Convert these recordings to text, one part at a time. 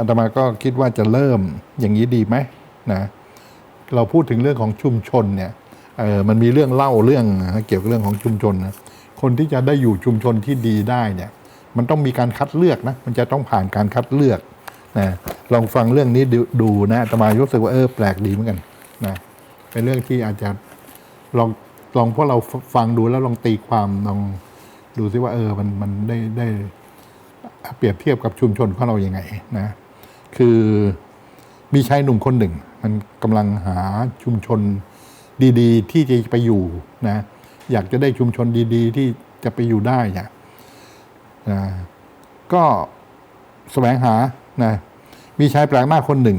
อาตมาก็คิดว่าจะเริ่มอย่างนี้ดีไหมนะเราพูดถึงเรื่องของชุมชนเนี่ยเออมันมีเรื่องเล่าเรื่องเกี่ยวกับเรื่องของชุมชนนะคนที่จะได้อยู่ชุมชนที่ดีได้เนี่ยมันต้องมีการคัดเลือกนะมันจะต้องผ่านการคัดเลือกนะลองฟังเรื่องนี้ดูดนะอาตมารู้สึกว่าเออแปลกดีเหมือนกันนะเป็นเรื่องที่อาจจะลองลองพวกเราฟังดูแล้วลองตีความลองดูซิว่าเออมันมันได้ได้เปรียบเทียบกับชุมชนของเราอยัางไงนะ คือมีชายหนุ่มคนหนึ่ง มันกำลังหาชุมชนดี ๆ ที่จะไปอยู่นะ อยากจะได้ชุมชนดีๆ ที่จะไปอยู่ได้เนี่ยนะก็แสวงหานะมีชายแปลกหน้าคนหนึ่ง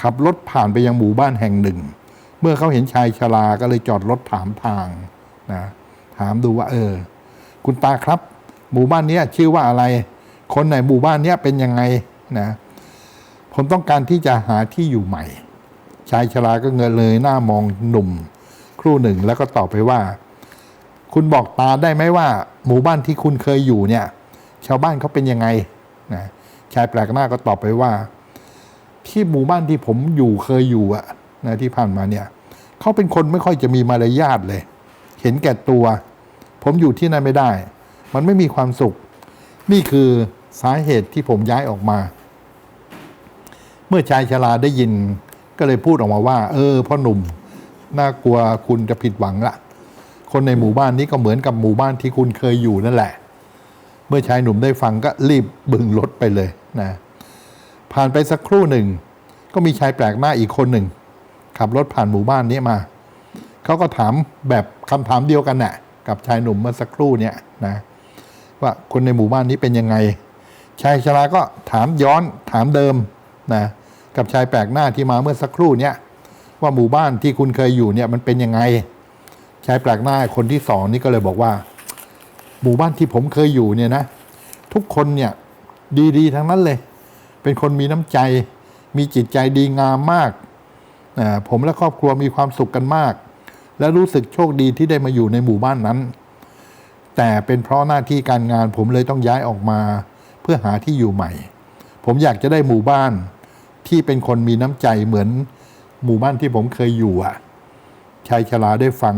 ขับรถผ่านไปยังหมู่บ้านแห่งหนึ่ง เมื่อเขาเห็นชายชราก็เลยจอดรถถามทางนะถามดูว่า เออ คุณตาครับ หมู่บ้านนี้ชื่อว่าอะไร คนในหมู่บ้านนี้เป็นยังไงนะ ผมต้องการที่จะหาที่อยู่ใหม่ ชายชราก็เงยเลยหน้ามองหนุ่ม ครู่หนึ่งแล้วก็ตอบไปว่า คุณบอกตาได้ไหมว่า หมู่บ้านที่คุณเคยอยู่เนี่ย ชาวบ้านเขาเป็นยังไงนะชายแปลกหน้าก็ตอบไปว่า ที่หมู่บ้านที่ผมอยู่เคยอยู่อะนะที่ผ่านมาเนี่ยเขาเป็นคนไม่ค่อยจะมีมารยาทเลย เห็นแก่ตัว ผมอยู่ที่นั่นไม่ได้ มันไม่มีความสุข นี่คือสาเหตุที่ผมย้ายออกมา เมื่อชายชราได้ยินก็เลยพูดออกมาว่า เออพ่อหนุ่มน่ากลัวคุณจะผิดหวังละคนในหมู่บ้านนี้ก็เหมือนกับหมู่บ้านที่คุณเคยอยู่นั่นแหละ เมื่อชายหนุ่มได้ฟังก็รีบบึงรถไปเลยนะผ่านไปสักครู่หนึ่ง ก็มีชายแปลกหน้าอีกคนหนึ่ง ขับรถผ่านหมู่บ้านนี้มา เขาก็ถามแบบคำถามเดียวกันน่ะกับชายหนุ่มเมื่อสักครู่เนี่ยนะว่าคนในหมู่บ้านนี้เป็นยังไง ชายชราก็ถามย้อนถามเดิมนะ กับชายแปลกหน้าที่มาเมื่อสักครู่เนี่ยว่าหมู่บ้านที่คุณเคยอยู่เนี่ยมันเป็นยังไง ชายแปลกหน้าคนที่สองนี่ก็เลยบอกว่า หมู่บ้านที่ผมเคยอยู่เนี่ยนะ ทุกคนเนี่ยดีๆทั้งนั้นเลย เป็นคนมีน้ำใจ มีจิตใจดีงามมากผมและครอบครัวมีความสุขกันมาก และรู้สึกโชคดีที่ได้มาอยู่ในหมู่บ้านนั้น แต่เป็นเพราะหน้าที่การงานผมเลยต้องย้ายออกมา เพื่อหาที่อยู่ใหม่ ผมอยากจะได้หมู่บ้าน ที่เป็นคนมีน้ำใจเหมือนหมู่บ้านที่ผมเคยอยู่อะชายชราได้ฟัง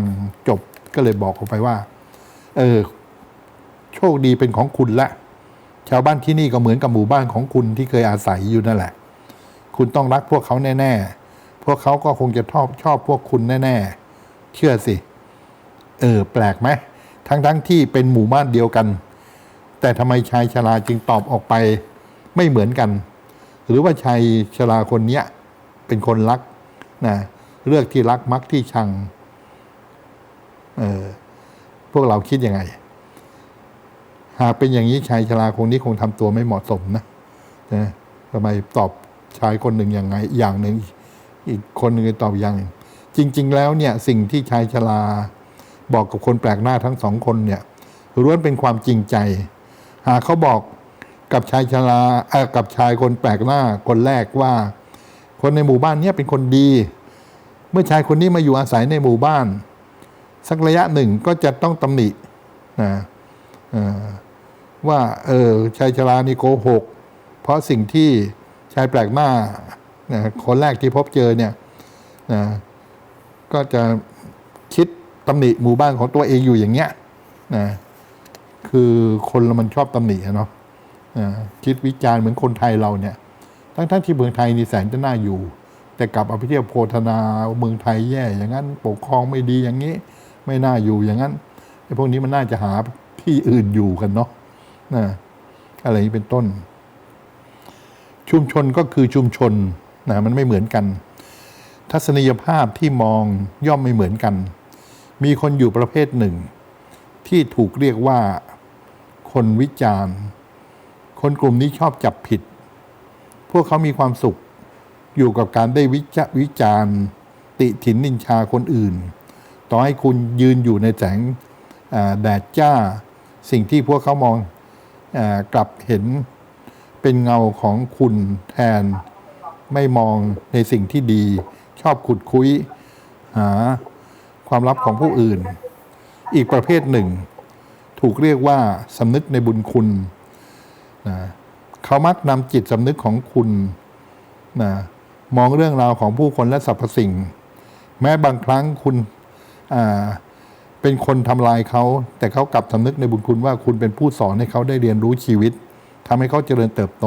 จบก็เลยบอกออกไปว่า เออ โชคดีเป็นของคุณละ ชาวบ้านที่นี่ก็เหมือนกับหมู่บ้านของคุณที่เคยอาศัยอยู่นั่นแหละ คุณต้องรักพวกเขาแน่ ๆ พวกเขาก็คงจะชอบชอบพวกคุณแน่ ๆ เชื่อสิ เออ แปลกไหมทั้งๆทที่เป็นหมู่บ้านเดียวกัน แต่ทำไมชายชราจึงตอบออกไป ไม่เหมือนกัน รือว่าชายชราคนเนี้ยเป็นคนรักนะเลือกที่รักมักที่ชังเออพวกเราคิดยังไง หากเป็นอย่างนี้ชายชราคงนี้คงทำตัวไม่เหมาะสมนะนะทำไมตอบชายคนหนึ่งอย่างไง อย่างหนึ่ง อีกคนหนึ่งตอบอย่างหนึ่งจริง ๆ แล้วเนี่ยสิ่งที่ชายชราบอกกับคนแปลกหน้าทั้งสองคนเนี่ยล้วนเป็นความจริงใจ หากเขาบอก กับชายชราเออกับชายคนแปลกหน้าคนแรกว่า คนในหมู่บ้านเนี้เป็นคนดี เมื่อชายคนนี้มาอยู่อาศัยในหมู่บ้าน สักระยะหนึ่งก็จะต้องตำหนินะว่าเออชายชรานี่โกหก เพราะสิ่งที่ชายแปลกหน้าคนแรกที่พบเจอเนี่ยนะก็จะคิดตำหนิหมู่บ้านของตัวเองอยู่อย่างเงี้ยนะคือคนเรามันชอบตำหนิเนาะ คิดวิจารณ์เหมือนคนไทยเราเนี่ย ทั้งทั้งที่เมืองไทยนี่แสนจะน่าอยู่ แต่กลับเอาไปเที่ยวโพธนาเมืองไทยแย่ อย่างนั้นปกครองไม่ดีอย่างนี้ ไม่น่าอยู่อย่างนั้นไอ้พวกนี้มันน่าจะหาที่อื่นอยู่กันเนาะนะอะไรนี้เป็นต้น ชุมชนก็คือชุมชนนะมันไม่เหมือนกัน ทัศนียภาพที่มองย่อมไม่เหมือนกัน มีคนอยู่ประเภทหนึ่ง ที่ถูกเรียกว่าคนวิจารณ์ คนกลุ่มนี้ชอบจับผิด พวกเขามีความสุขอยู่กับการได้วิจวิจารณ์ติถินนินชาคนอื่น ต่อให้คุณยืนอยู่ในแสงแดดจ้า สิ่งที่พวกเขามองอกลับเห็นเป็นเงาของคุณแทน ไม่มองในสิ่งที่ดี ชอบขุดคุยหาความลับของผู้อื่น อีกประเภทหนึ่ง ถูกเรียกว่าสำนึกในบุญคุณ นะเขามักนำจิตสำนึกของคุณนะมองเรื่องราวของผู้คนและสรรพสิ่ง แม้บางครั้งคุณเป็นคนทำลายเขา แต่เขากลับสำนึกในบุญคุณว่าคุณเป็นผู้สอนให้เขาได้เรียนรู้ชีวิตทำให้เขาเจริญเติบโต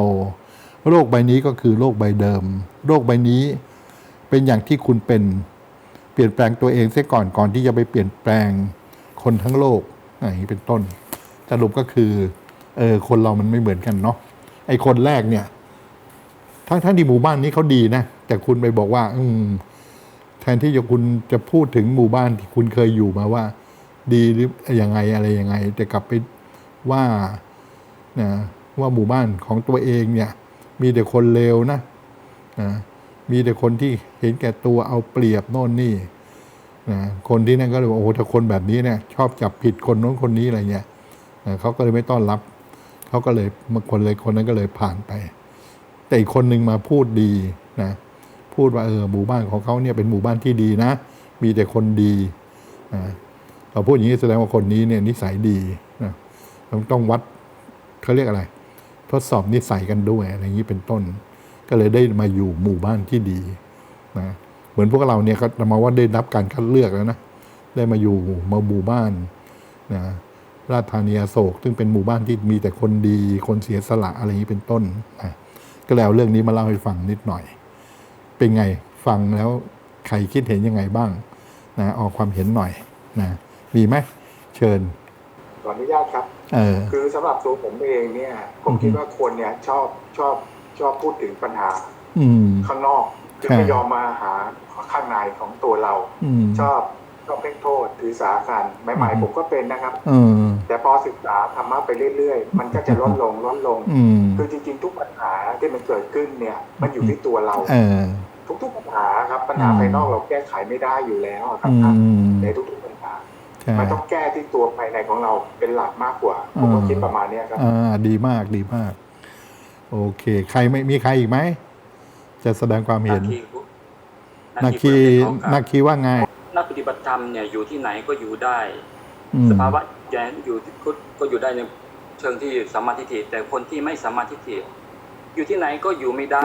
โลกใบนี้ก็คือโลกใบเดิมโลกใบนี้เป็นอย่างที่คุณเป็นเปลี่ยนแปลงตัวเองเสียก่อนก่อนที่จะไปเปลี่ยนแปลงคนทั้งโลกอย่างนี้เป็นต้นสรุปก็คือ เออคนเรามันไม่เหมือนกันเนาะไอ้คนแรกเนี่ย ทั้งทั้งที่หมู่บ้านนี้เขาดีนะแต่คุณไปบอกว่า อืม แทนที่จะคุณจะพูดถึงหมู่บ้านที่คุณเคยอยู่มาว่า ดีหรือยังไงอะไรยังไง แต่กลับไปว่านะว่าหมู่บ้านของตัวเองเนี่ย มีแต่คนเลวนะนะมีแต่คนที่เห็นแก่ตัวเอาเปรียบโน่นนี่นะคนที่นั่นก็เลยบอกโอ้โหถ้าคนแบบนี้เนี่ย ชอบจับผิดคนโน้นคนนี้อะไรเงี้ยนะเขาก็เลยไม่ต้อนรับ เขาก็เลยคนเลยคนนั้นก็เลยผ่านไป แต่อีกคนหนึ่งมาพูดดีนะพูดว่าเออหมู่บ้านของเขาเนี่ยเป็นหมู่บ้านที่ดีนะ มีแต่คนดีนะเราพูดอย่างนี้แสดงว่าคนนี้เนี่ยนิสัยดีนะเราต้องวัดเขาเรียกอะไร ทดสอบนิสัยกันด้วยอะไรอย่างนี้เป็นต้น ก็เลยได้มาอยู่หมู่บ้านที่ดีนะเหมือนพวกเราเนี่ยก็มาว่าได้รับการคัดเลือกแล้วนะได้มาอยู่มาหมู่บ้านนะ ราชธานีอโศก ซึ่งเป็นหมู่บ้านที่มีแต่คนดี คนเสียสละอะไรอย่างนี้เป็นต้นนะก็แล้วเรื่องนี้มาเล่าให้ฟังนิดหน่อย เป็นไงฟังแล้วใครคิดเห็นยังไงบ้างนะออกความเห็นหน่อยนะมีไหมเชิญขออนุญาตครับเออคือสำหรับตัวผมเองเนี่ยผมอือฮึคิดว่าคนเนี่ยชอบชอบชอบพูดถึงปัญหา อืมข้างนอกคือใช่ไม่ยอมมาหาข้างในของตัวเราอืมชอบ ชอบเพ่งโทษถือสากันใหม่อือฮึๆผมก็เป็นนะครับเออแต่พอศึกษาธรรมะไปเรื่อยๆ มันก็จะลดลงลดลงอืมคือจริง ๆ ทุกปัญหาที่มันเกิดขึ้นเนี่ย มันอยู่ที่ตัวเราเออทุกๆปัญหาครับปัญหาอืมภายนอกเราแก้ไขไม่ได้อยู่แล้วอะครับอืท่านมในทุกๆปัญหาใช่มันต้องแก้ที่ตัวภายในของเราเป็นหลักมากกว่าผมก็อืมคิดประมาณเนี้ยครับอ่าดีมากดีมาก โอเค ใครไม่มีใครอีกไหมจะแสดงความเห็น นาคีนานาคีคีว่าไง นักปฏิบัติธรรมเนี่ยอยู่ที่ไหนก็อยู่ได้อืมสภาวะแยอยู่ที่ก็ก็อยู่ได้ในเชิงที่สัมมาทิฏฐิแต่คนที่ไม่สัมมาทิฏฐิอยู่ที่ไหนก็อยู่ไม่ได้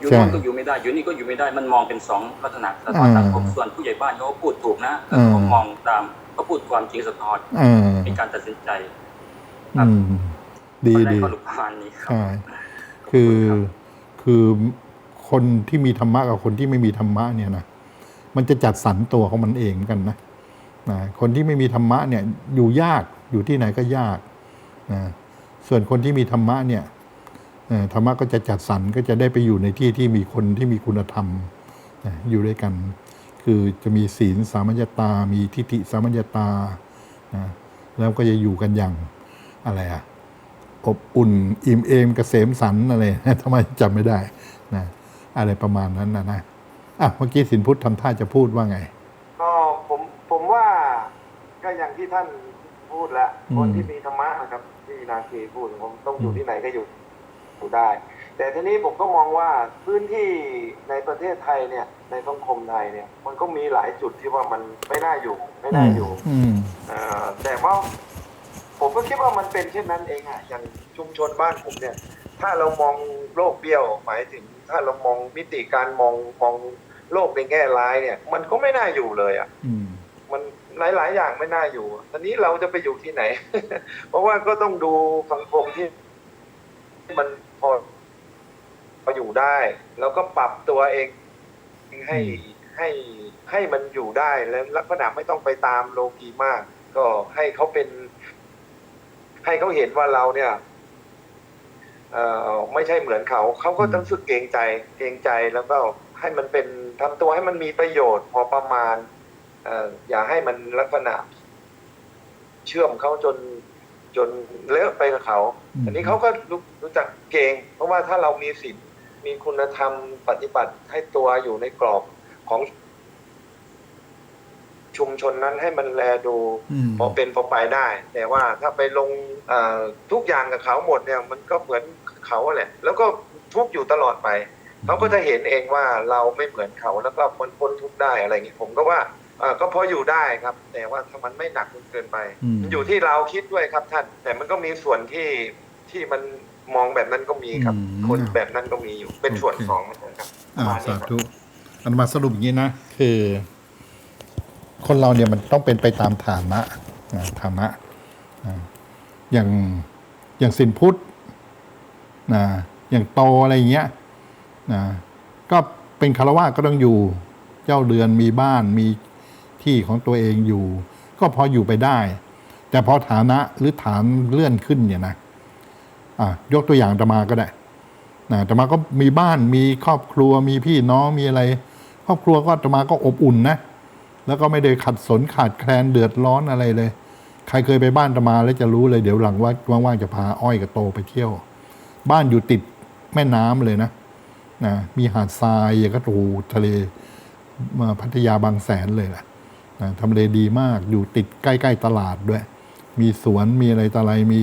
อยู่ใช่โน่นก็อยู่ไม่ได้ อยู่นี่ก็อยู่ไม่ได้ มันมองเป็นสองลักษณะสะท้อนอ่าสังคมส่วนผู้ใหญ่บ้านเขาก็พูดถูกนะอ่าเขามองตามเขาพูดความจริงสะท้อนอ่าในการตัดสินใจอืมดีคนแรกดีก็รู้ประมาณนี้ครับใช่คือคือคนที่มีธรรมะกับคนที่ไม่มีธรรมะเนี่ยนะ มันจะจัดสรรตัวของมันเองเหมือนกันนะนะคนที่ไม่มีธรรมะเนี่ยอยู่ยากอยู่ที่ไหนก็ยากนะส่วนคนที่มีธรรมะเนี่ยธรรมะก็จะจัดสรรก็จะได้ไปอยู่ในที่ที่มีคนที่มีคุณธรรมนะอยู่ด้วยกัน คือจะมีศีลสามัญญตา มีทิฏฐิสามัญญตานะแล้วก็จะอยู่กันอย่างอะไรอะอบอุ่นอิ่มเอมเกษมสันอะไรทำไมจำไม่ได้นะอะไรประมาณนั้นนะนะ อะเมื่อกี้สินพุทธทำท่าจะพูดว่าไง ก็ผมผมว่าก็อย่างที่ท่านพูดแล้วอืม คนที่มีธรรมะนะครับ ที่นาคีพูดผมต้องอยู่อืมที่ไหนก็อยู่อยู่ได้ แต่ทีนี้ผมก็มองว่าพื้นที่ในประเทศไทยเนี่ย ในสังคมไทยเนี่ย มันก็มีหลายจุดที่ว่ามันไม่น่าอยู่ ไม่น่าอยู่ อืม เอ่อแต่ว่าผมก็คิดว่ามันเป็นเช่นนั้นเองอะอย่างชุมชนบ้านผมเนี่ย ถ้าเรามองโลกเบี้ยวหมายถึง ถ้าเรามองมิติการมองมองโลกในแง่ร้ายเนี่ย มันก็ไม่น่าอยู่เลยอะอืมมันหลาย ๆ อย่างไม่น่าอยู่ตอนนี้เราจะไปอยู่ที่ไหน เพราะว่าก็ต้องดูสังคมที่มันพอพออยู่ได้ แล้วก็ปรับตัวเองให้ให้ให้มันอยู่ได้แล้วลักษณะไม่ต้องไปตามโลกีมาก ก็ให้เขาเป็น ให้เขาเห็นว่าเราเนี่ยเอ่อ ไม่ใช่เหมือนเขา เขาก็ต้องรู้สึกเกรงใจเกรงใจแล้วก็ให้มันเป็นทำตัวให้มันมีประโยชน์พอประมาณเอ่ออย่าให้มันลักษณะ เชื่อมเขาจนจนเลอะไปกับเขาอืมอันนี้เขาก็รู้รู้จักเกรงเพราะว่าถ้าเรามีศีลมีคุณธรรมปฏิบัติให้ตัวอยู่ในกรอบของ ชุมชนนั้นให้มันแลดูอืมพอเป็นพอไปได้ แต่ว่าถ้าไปลงเอ่อทุกอย่างกับเขาหมดเนี่ยมันก็เหมือนเขาแหละ แล้วก็ทุกข์อยู่ตลอดไปเขาก็จะเห็นเองว่าเราไม่เหมือนเขาแล้วก็พ้นพ้นทุกข์ได้อะไรอย่างนี้ผมก็ว่าเอ่อก็พออยู่ได้ครับ แต่ว่าถ้ามันไม่หนักจนเกินไปอืมมันอยู่ที่เราคิดด้วยครับท่าน แต่มันก็มีส่วนที่ที่มันมองแบบนั้นก็มีครับอืมคนแบบนั้นก็มีอยู่เป็นส่วนโอเคสองนะครับอ่าประมาณนี้สาครับธุอันมาสรุปอย่างนี้นะ คือ คนเราเนี่ยมันต้องเป็นไปตามฐานะนะฐานะอ่าอย่างอย่างสินพุทธนะอย่างโตอะไรอย่างเงี้ยนะก็เป็นคารวะก็ต้องอยู่เจ้าเรือนมีบ้านมีที่ของตัวเองอยู่ ก็พออยู่ไปได้ แต่พอฐานะหรือฐานเลื่อนขึ้นเนี่ยนะอะยกตัวอย่างตมาก็ได้นะตมาก็มีบ้านมีครอบครัวมีพี่น้องมีอะไร ครอบครัวก็ตมาก็อบอุ่นนะ แล้วก็ไม่ได้ขัดสนขาดแคลนเดือดร้อนอะไรเลย ใครเคยไปบ้านอาตมาแล้วจะรู้เลยเดี๋ยวหลังว่าว่างๆจะพาอ้อยกับโตไปเที่ยว บ้านอยู่ติดแม่น้ำเลยนะนะมีหาดทรายอย่างก็โอ้โหทะเลมาพัทยาบางแสนเลยแหละนะทำเลดีมากอยู่ติดใกล้ ๆ ตลาดด้วย มีสวนมีอะไรต่ออะไรมี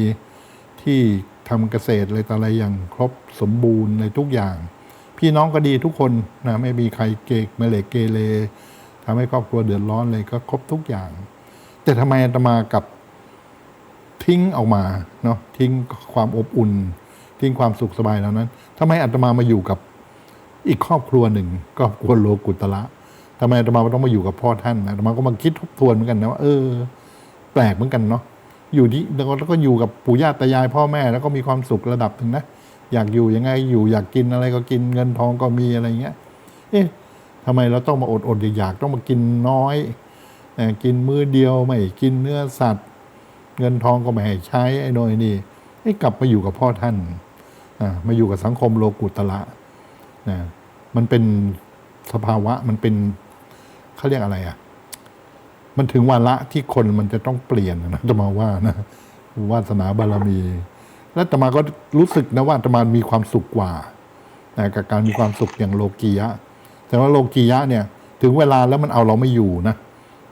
ที่ทำเกษตรอะไรต่ออะไรอย่างครบสมบูรณ์ในทุกอย่าง พี่น้องก็ดีทุกคนนะไม่มีใครเกกไม่เลเกเร ทำให้ครอบครัวเดือดร้อนเลยก็ครบทุกอย่าง แต่ทำไมอาตมากับทิ้งออกมาเนาะทิ้งความอบอุ่น ทิ้งความสุขสบายเหล่านั้นทำไมอาตมามาอยู่กับอีกครอบครัวหนึ่งครอบครัวโลกุตละทำไมอาตมาต้องมาอยู่กับพ่อท่านอาตมาก็มาคิดทบทวนเหมือนกันนะว่าเออ แปลกเหมือนกันเนาะอยู่ที่แล้วก็อยู่กับปู่ย่าตายายพ่อแม่แล้วก็มีความสุขระดับหนึ่งนะ อยากอยู่ยังไงอยู่อยากกินอะไรก็กินเงินทองก็มีอะไรเงี้ย เอ๊ะ ทำไมเราต้องมาอดอดอยากๆต้องมากินน้อยกินมื้อเดียวไม่กินเนื้อสัตว์ เงินทองก็ไม่ให้ใช้ไอ้โน่นนี่ไอ้กลับมาอยู่กับพ่อท่านมาอยู่กับสังคมโลกุตละนะมันเป็นสภาวะมันเป็นเขาเรียกอะไรอะ มันถึงวาระที่คนมันจะต้องเปลี่ยนนะจะมาว่านะวาสนาบารมี แล้วตมาก็รู้สึกนะว่าตมามีความสุขกว่านะกับการมีความสุขอย่างโลกียะ แต่ว่าโลกียะเนี่ยถึงเวลาแล้วมันเอาเราไม่อยู่นะ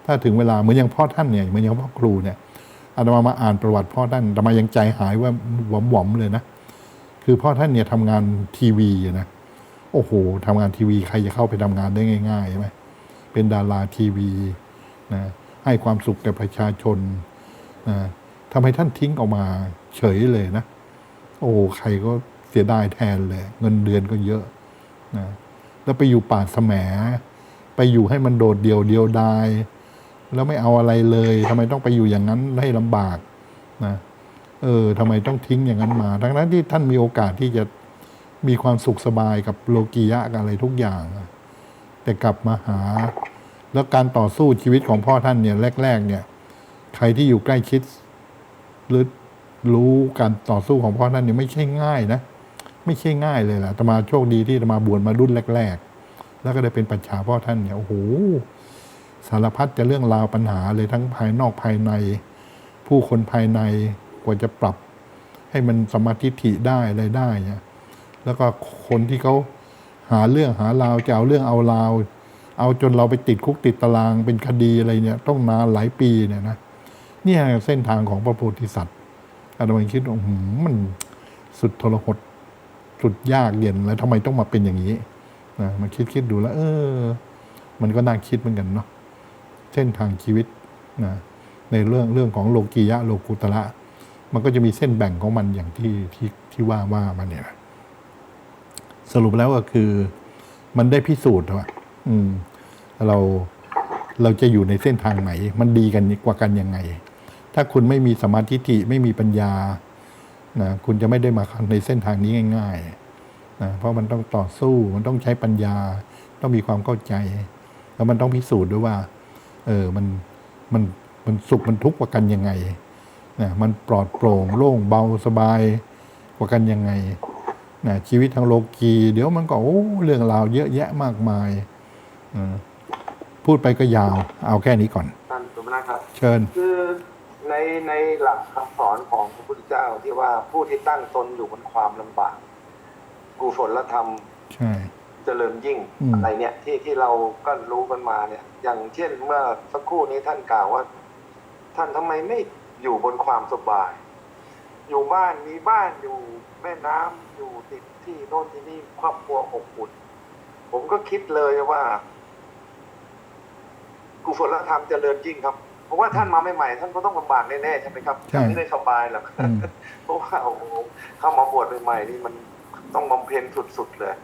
ถ้าถึงเวลาเหมือนอย่างพ่อท่านเนี่ยเหมือนอย่างพ่อครูเนี่ยอาตมามาอ่านประวัติพ่อท่านอาตมายังใจหายว่าหวอมหวอมๆเลยนะคือพ่อท่านเนี่ยทำงานทีวีนะโอ้โหทำงานทีวีใครจะเข้าไปทำงานได้ง่ายๆใช่ไหมเป็นดาราทีวีนะให้ความสุขแก่ประชาชนนะทำไมท่านทิ้งออกมาเฉยเลยนะ โอ้ใครก็เสียดายแทนเลย เงินเดือนก็เยอะนะ แล้วไปอยู่ป่าแสมไปอยู่ให้มันโดดเดี่ยวเดียวดาย แล้วไม่เอาอะไรเลยทำไมต้องไปอยู่อย่างนั้นให้ลำบากนะเออทำไมต้องทิ้งอย่างนั้นมาทั้งนั้นที่ท่านมีโอกาสที่จะมีความสุขสบายกับโลกียะกับอะไรทุกอย่าง แต่กลับมาหา แล้วการต่อสู้ชีวิตของพ่อท่านเนี่ยแรก ๆ เนี่ย ใครที่อยู่ใกล้ชิดหรือรู้การต่อสู้ของพ่อท่านเนี่ยไม่ใช่ง่ายนะ ไม่ใช่ง่ายเลยล่ะตมาโชคดีที่ตมาบวชมารุ่นแรก ๆ แล้วก็ได้เป็นปัจฉาพ่อท่านเนี่ยโอ้โหสารพัดจะเรื่องราวปัญหาเลยทั้งภายนอกภายใน ผู้คนภายในกว่าจะปรับ ให้มันสมาธิฐิได้อะไรได้เนี่ยแล้วก็คนที่เขาหาเรื่องหาราวจะเอาเรื่องเอาราว เอาจนเราไปติดคุกติดตารางเป็นคดีอะไรเนี่ย ต้องนานหลายปีเนี่ยนะเนี่ยเส้นทางของพระโพธิสัตว์อาตมาคิดว่าอื้อหือมันสุดทรหด สุดยากเย็นแล้วทำไมต้องมาเป็นอย่างนี้นะมาคิดคิดดูแล้ว เออ มันก็น่าคิดเหมือนกันเนาะเส้นทางชีวิตนะในเรื่องเรื่องของโลกียะโลกุตระมันก็จะมีเส้นแบ่งของมันอย่างที่ที่ที่ว่าว่ามาเนี่ยสรุปแล้วก็คือ มันได้พิสูจน์ว่าอืม เราเราจะอยู่ในเส้นทางไหน มันดีกันกว่ากันยังไง ถ้าคุณไม่มีสมาธิฐิไม่มีปัญญา นะคุณจะไม่ได้มาในเส้นทางนี้ง่ายๆนะเพราะมันต้องต่อสู้มันต้องใช้ปัญญา ต้องมีความเข้าใจ แล้วมันต้องพิสูจน์ด้วยว่า เออมันมันมันสุขมันทุกข์กว่ากันยังไงนะมันปลอดโปร่งโล่งเบาสบายกว่ากันยังไงนะชีวิตทางโลกีเดี๋ยวมันก็โอ้เรื่องราวเยอะแยะมากมายอืมพูดไปก็ยาว เอาแค่นี้ก่อนท่านสุมนาครับ เชิญคือ ในในหลักคำสอนของพระพุทธเจ้าที่ว่าผู้ที่ตั้งตนอยู่บนความลำบากกุศลธรรมใช่เจริญยิ่งอืมอะไรเนี่ยที่ที่เราก็รู้กันมาเนี่ย อย่างเช่นเมื่อสักครู่นี้ท่านกล่าวว่า ท่านทำไมไม่อยู่บนความสบาย อยู่บ้านมีบ้านอยู่แม่น้ำอยู่ติดที่โน่นที่นี่ครอบครัวอบอุ่นผมก็คิดเลยว่ากุศลธรรมเจริญยิ่งครับ เพราะว่าท่านมาใหม่ๆท่านก็ต้องลำบากแน่ๆใช่ไหมครับใช่ไม่ได้สบายหรอกอืม เพราะว่าโอ้โหเข้ามาบวชใหม่ๆนี่มันต้องบำเพ็ญสุดๆเลย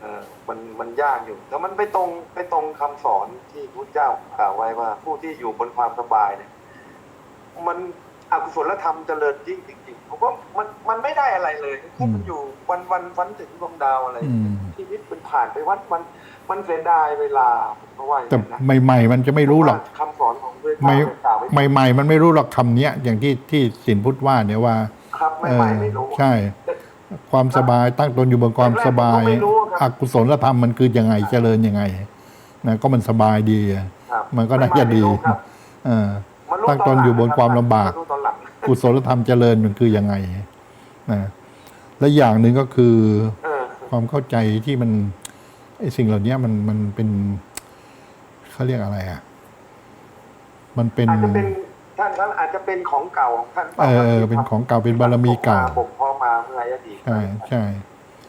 เออมันมันยากอยู่แต่มันไปตรงไปตรงคำสอนที่พระเจ้ากล่าวไว้ว่า ผู้ที่อยู่บนความสบายเนี่ย มันอกุศลธรรมเจริญยิ่งจริงๆผมว่ามันมันไม่ได้อะไรเลยแค่มันอยู่วันวันฝันถึงดวงดาวอะไร อืม ชีวิตมันผ่านไปวัดมัน มันเสียดายเวลาเพราะว่าอย่างแต่นั้นนะใหม่ ๆ มันจะไม่รู้หรอกคำสอนของพระไม่เจ้ากล่าวไว้ใหม่ ๆ มันไม่รู้หรอกคำเนี้ยอย่างที่ที่สินพุทธว่าเนี่ยว่า ครับเอใหม่อๆไม่รู้ใช่ ความสบายตั้งตนอยู่บนความสบายแรกๆผมก็ไม่รู้ครับอกุศลธรรมมันคือยังไงเจริญยังไงนะก็มันสบายดีอะครับมันก็น่าจะดีไม่รู้ครับเออมารู้ตั้งตนอยู่บนความลำบากมรู้ตอนหลังกุศลธรรมเจริญมันคือยังไงนะและอย่างหนึ่งก็คือเออความเข้าใจที่มัน ไอ้สิ่งเหล่านี้มันมันเป็นเขาเรียกอะไรอะ มันเป็นอาจจะเป็นท่านท่านอาจจะเป็นของเก่าของท่านเออเป็นของเก่าเป็นบารมีเก่าผมพ่อมาเมื่ออดีตใช่ใช่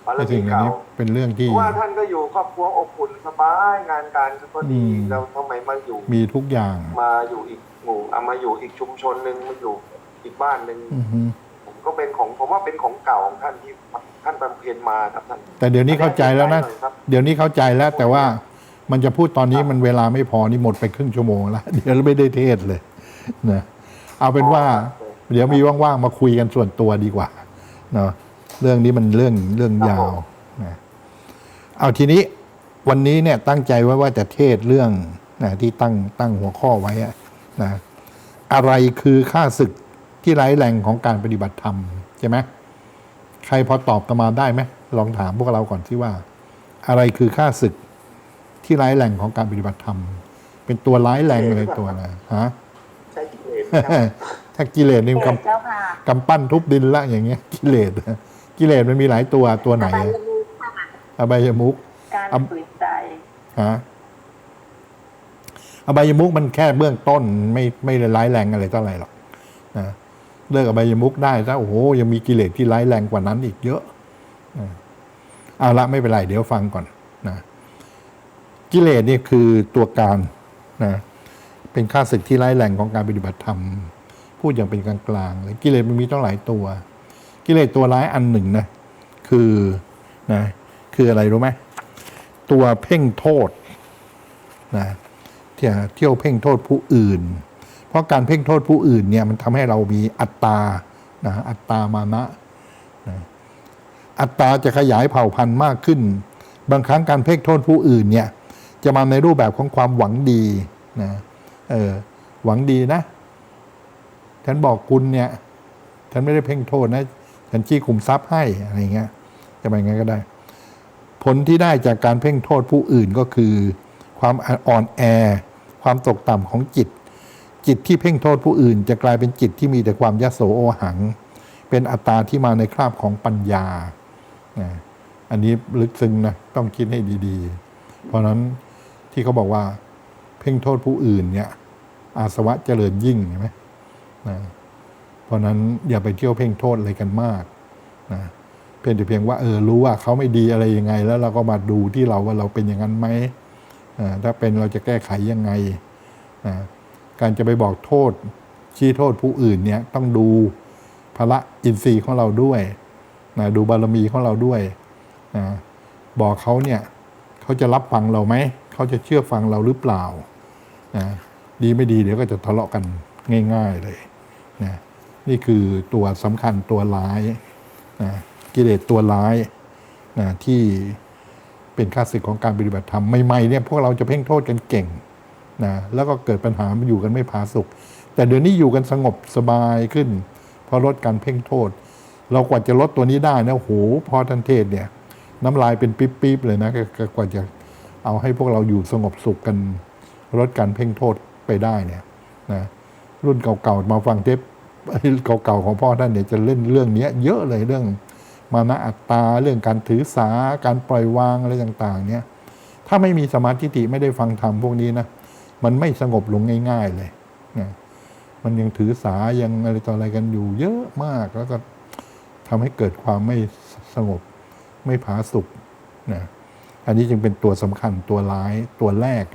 บารไอ้มีสิ่งเหล่าเก่านี้เป็นเรื่องที่เพราะว่าท่านก็อยู่ครอบครัวอบอุ่นสบายงานการก็ดีอืมเราทำไมมาอยู่ มีทุกอย่างมาอยู่อีกหมู่เอามาอยู่อีกชุมชนหนึ่งมาอยู่อีกบ้านหนึ่งอือฮึผม ก็เป็นของผมว่าเป็นของเก่าของท่านที่ท่านบำเพ็ญมาครับท่านแต่เดี๋ยวนี้เข้าใจแล้วนะครับเดี๋ยวนี้เข้าใจแล้ว แต่ว่ามันจะพูดตอนนี้มันเวลาไม่พอนี่หมดไปครึ่งชั่วโมงแล้วเดี๋ยวไม่ได้เทศเลยนะเอาเป็นว่า เดี๋ยวมีว่างๆมาคุยกันส่วนตัวดีกว่าเนาะเรื่องนี้มันเรื่องเรื่องยาวนะเอาทีนี้วันนี้เนี่ยตั้งใจไว้ว่าจะเทศเรื่องนะที่ตั้งตั้งหัวข้อไว้อะนะอะไรคือค่าศึก ที่ร้ายแรงของการปฏิบัติธรรมใช่ไหมใครพอตอบกันมาได้ไหมลองถามพวกเราก่อนที่ว่า อะไรคือค่าศึกที่ร้ายแรงของการปฏิบัติธรรม เป็นตัวร้ายแรงอะไรตัวอะไรฮะใช่กิเลสครับถ้ากิเลสนี่เกเจ้าค่ะำกำปั้นทุบดินละอย่างเงี้ย กิเลสกิเลสมันมีหลายตัวตัวไหนอบายมุขค่ะอบายมุกการอะฝืนใจฮะอบายมุกมันแค่เบื้องต้นไม่ไม่ได้ร้ายแรงอะไรเท่าไหร่หรอกนะ เลิกอบายมุกได้ถ้าโอ้โหยังมีกิเลสที่ร้ายแรงกว่านั้นอีกเยอะเอาละไม่เป็นไรเดี๋ยวฟังก่อนนะกิเลสนี่คือตัวการนะเป็นค่าศึกที่ร้ายแรงของการปฏิบัติธรรม พูดอย่างเป็นกลางๆเลยกิเลสมันมีตั้งหลายตัว กิเลสตัวร้ายอันหนึ่งนะคือนะคืออะไรรู้ไหมตัวเพ่งโทษนะเที่ยวเที่ยวเพ่งโทษผู้อื่น ราะการเพ่งโทษผู้อื่นเนี่ยมันทำให้เรามีอัตตานะอัตตามานะนะอัตตาจะขยายเผ่าพันธุ์มากขึ้น บางครั้งการเพ่งโทษผู้อื่นเนี่ยจะมาในรูปแบบของความหวังดีนะเออหวังดีนะ ฉันบอกคุณเนี่ย ฉันไม่ได้เพ่งโทษนะ ฉันจี้คุมทรัพย์ให้อะไรเงี้ยจะไปงั้นก็ได้ ผลที่ได้จากการเพ่งโทษผู้อื่นก็คือ ความอ่อนแอ ความตกต่ำของจิต จิตที่เพ่งโทษผู้อื่น จะกลายเป็นจิตที่มีแต่ความยโสโอหัง เป็นอัตตาที่มาในคราบของปัญญา อันนี้ลึกซึ้งนะต้องคิดให้ดีๆ เพราะนั้นที่เขาบอกว่า เพ่งโทษผู้อื่นเนี่ยอาสวะเจริญยิ่งเห็นไหมนะเพราะนั้นอย่าไปเที่ยวเพ่งโทษอะไรกันมากนะเพียงแต่เพียงว่าเออรู้ว่าเขาไม่ดีอะไรยังไง แล้วเราก็มาดูที่เราว่าเราเป็นอย่างนั้นไหมถ้าเป็นเราจะแก้ไขยังไงนะ การจะไปบอกโทษ ชี้โทษผู้อื่นเนี่ยต้องดูพละอินทรีย์ของเราด้วยนะดูบารมีของเราด้วยนะบอกเขาเนี่ยเขาจะรับฟังเราไหมเขาจะเชื่อฟังเราหรือเปล่านะดีไม่ดีเดี๋ยวก็จะทะเลาะกันง่าย ๆเลยนะนี่คือตัวสำคัญตัวร้ายนะกิเลสตัวร้ายนะที่เป็นค่าศึกของการปฏิบัติธรรมใหม่ๆเนี่ยพวกเราจะเพ่งโทษกันเก่ง นะแล้วก็เกิดปัญหาอยู่กันไม่ผาสุกแต่เดี๋ยวนี้อยู่กันสงบสบายขึ้น เพราะลดการเพ่งโทษ เรากว่าจะลดตัวนี้ได้นะโหพอทันเทศเนี่ย น้ำลายเป็นปิ๊บๆเลยนะกว่าจะเอาให้พวกเราอยู่สงบสุขกันลดการเพ่งโทษไปได้เนี่ยนะรุ่นเก่าๆมาฟังเทปเก่าๆของพ่อท่านเนี่ยจะเล่นเรื่องนี้เยอะเลยเรื่องมานะอัตตาเรื่องการถือสาการปล่อยวางอะไรต่าง ๆ เนี่ย ถ้าไม่มีสมาธิิไม่ได้ฟังธรรมพวกนี้นะ มันไม่สงบลงง่าย ๆ เลยนะมันยังถือสายังอะไรต่ออะไรกันอยู่เยอะมาก แล้วก็ทำให้เกิดความไม่สงบ ไม่ผาสุกนะอันนี้จึงเป็นตัวสำคัญตัวร้ายตัวแรก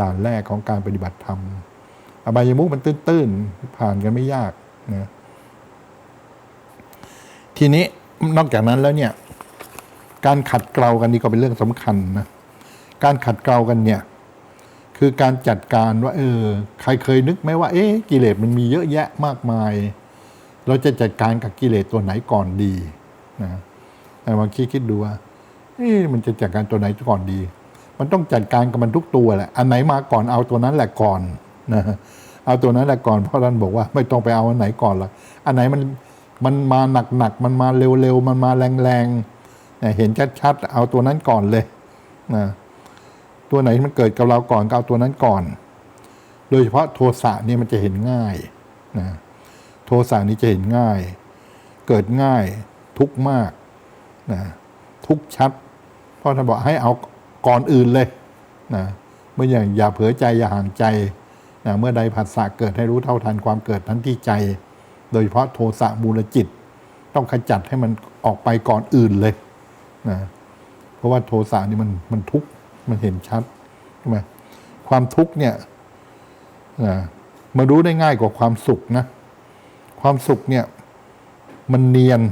ด่านแรกของการปฏิบัติธรรม อบายมุกมันตื้นๆ ผ่านกันไม่ยากนะทีนี้นอกจากนั้นแล้วเนี่ย การขัดเกลากันนี่ก็เป็นเรื่องสำคัญนะการขัดเกลากันเนี่ย คือการจัดการว่า เออ ใครเคยนึกไหมว่า เอ๊ะกิเลสมันมีเยอะแยะมากมาย เราจะจัดการกับกิเลสตัวไหนก่อนดีนะแต่มาคิดคิดดูว่าเอ๊ะมันจะจัดการตัวไหนก่อนดี มันต้องจัดการกับมันทุกตัวแหละ อันไหนมาก่อนเอาตัวนั้นแหละก่อนนะเอาตัวนั้นแหละก่อนเพราะท่านบอกว่า ไม่ต้องไปเอาอันไหนก่อนละอันไหนมันมันมาหนักๆมันมาเร็วๆมันมาแรงๆเนี่ยเห็นชัดๆเอาตัวนั้นก่อนเลยนะ ตัวไหนมันเกิดกับเราก่อนก็เอาตัวนั้นก่อน โดยเฉพาะโทสะนี่มันจะเห็นง่ายนะโทสะนี่จะเห็นง่าย เกิดง่ายทุกข์มากนะทุกข์ชัดเพราะท่านบอกให้เอาก่อนอื่นเลยนะเมื่ออย่างอย่าเผลอใจอย่าห่างใจนะเมื่อใดผัสสะเกิดให้รู้เท่าทันความเกิดนั้นที่ใจ โดยเฉพาะโทสะมูลจิต ต้องขจัดให้มันออกไปก่อนอื่นเลยนะเพราะว่าโทสะนี่มันมันทุกข์ มันเห็นชัดใช่ไหมความทุกข์เนี่ยมารู้ได้ง่ายกว่าความสุขนะ ความสุขเนี่ยมันเนียน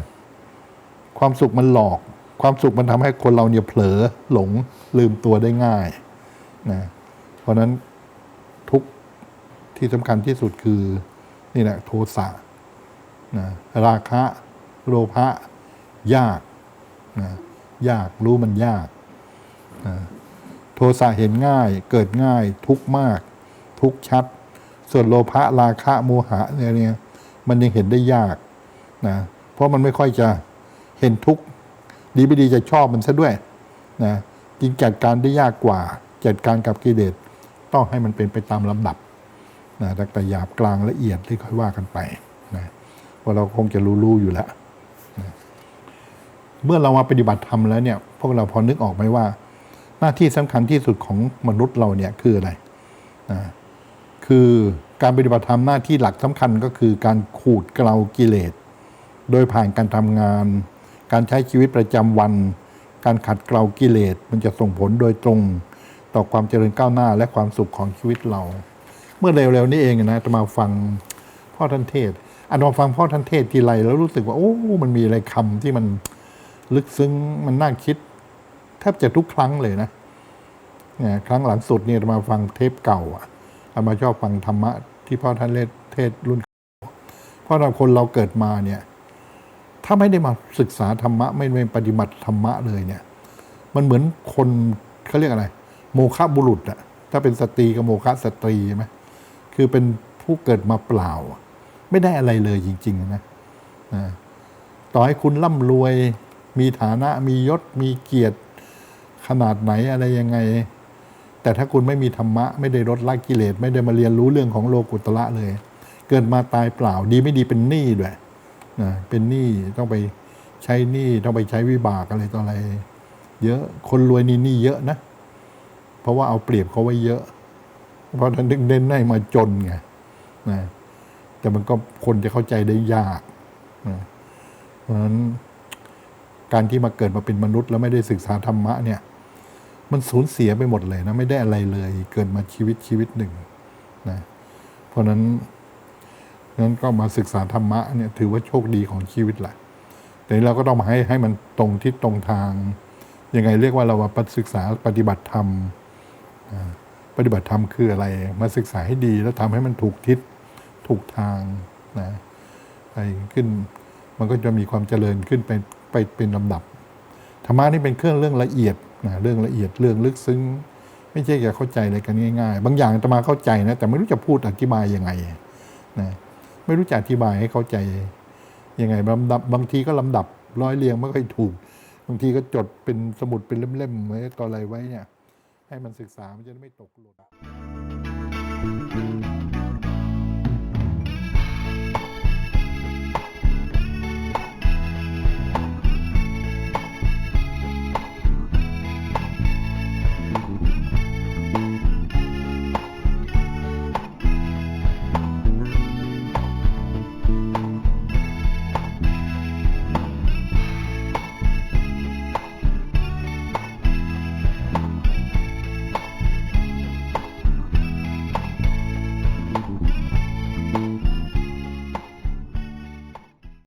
ความสุขมันหลอก ความสุขมันทำให้คนเราเนี่ยเผลอหลงลืมตัวได้ง่ายนะเพราะฉะนั้นทุกที่สำคัญที่สุดคือนี่แหละโทสะนะราคะโลภะยากนะยากรู้มันยากนะ โทสะเห็นง่าย เกิดง่าย ทุกข์มาก ทุกชัด ส่วนโลภะราคะโมหะเนี่ยเนี่ยมันยังเห็นได้ยากนะเพราะมันไม่ค่อยจะเห็นทุกข์ดีไม่ดีจะชอบมันซะด้วยนะจริงจัดการได้ยากกว่า จัดการกับกิเลสต้องให้มันเป็นไปตามลำดับนะตั้งแต่หยาบกลางละเอียดที่ค่อยว่ากันไปนะเพราเราคงจะรู้ๆอยู่แล้วนะเมื่อเรามาปฏิบัติธรรมแล้วเนี่ย พวกเราพอนึกออกไหมว่า หน้าที่สำคัญที่สุดของมนุษย์เราเนี่ยคืออะไรนะคือการปฏิบัติธรรมหน้าที่หลักสำคัญก็คือการขูดเกลากิเลส โดยผ่านการทำงาน การใช้ชีวิตประจำวัน การขัดเกลากิเลส มันจะส่งผลโดยตรงต่อความเจริญก้าวหน้าและความสุขของชีวิตเรา เมื่อเร็วๆนี้เองนะจะมาฟังพ่อท่านเทศอันมาฟังพ่อท่านเทศทีไรแล้วรู้สึกว่าโอ้ มันมีอะไรคำที่มันลึกซึ้งมันน่าคิด แทบจะทุกครั้งเลยนะเนี่ยครั้งหลังสุดเนี่ยมาฟังเทปเก่าอะอามาชอบฟังธรรมะที่พ่อท่านเลเทศรุ่นเก่าเพราะเราคนเราเกิดมาเนี่ย ถ้าไม่ได้มาศึกษาธรรมะ ไม่ได้ปฏิบัติธรรมะเลยเนี่ย มันเหมือนคนเขาเรียกอะไร โมฆะบุรุษอะถ้าเป็นสตรีกับโมฆะสตรีใช่ไหมคือเป็นผู้เกิดมาเปล่า ไม่ได้อะไรเลยจริง ๆ นะต่อให้คุณร่ำรวย มีฐานะมียศมีเกียรติ ขนาดไหนอะไรยังไง แต่ถ้าคุณไม่มีธรรมะ ไม่ได้ลดละกิเลส ไม่ได้มาเรียนรู้เรื่องของโลกุตระเลย เกิดมาตายเปล่าดีไม่ดีเป็นหนี้ด้วยนะเป็นหนี้ต้องไปใช้หนี้ต้องไปใช้วิบากอะไรต่ออะไร เยอะคนรวยนี่หนี้เยอะนะ เพราะว่าเอาเปรียบเขาไว้เยอะ เพราะท่านดึงเด่นให้มาจนไงนะแต่มันก็คนจะเข้าใจได้ยากนะเพราะฉะนั้นการที่มาเกิดมาเป็นมนุษย์แล้วไม่ได้ศึกษาธรรมะเนี่ย มันสูญเสียไปหมดเลยนะ ไม่ได้อะไรเลย เกิดมาชีวิตชีวิตหนึ่งนะเพราะนั้นนั้นก็มาศึกษาธรรมะเนี่ยถือว่าโชคดีของชีวิตแหละแต่เราก็ต้องมาให้ให้มันตรงทิศตรงทางยังไงเรียกว่าเรามาศึกษาปฏิบัติธรรมปฏิบัติธรรมคืออะไร มาศึกษาให้ดีแล้วทำให้มันถูกทิศถูกทางนะไปขึ้นมันก็จะมีความเจริญขึ้นไปไปเป็นลำดับธรรมะนี่เป็นเครื่องเรื่องละเอียด นะเรื่องละเอียดเรื่องลึกซึ้ง ไม่ใช่จะเข้าใจอะไรกันง่าย ๆ บางอย่างอาตมาเข้าใจนะ แต่ไม่รู้จะพูดอธิบายยังไงนะไม่รู้จะอธิบายให้เข้าใจยังไงลำดับบางทีก็ลำดับร้อยเรียงไม่ค่อยถูก บางทีก็จดเป็นสมุดเป็นเล่มๆไว้ต่ออะไรไว้เนี่ย ให้มันศึกษามันจะได้ไม่ตกหล่น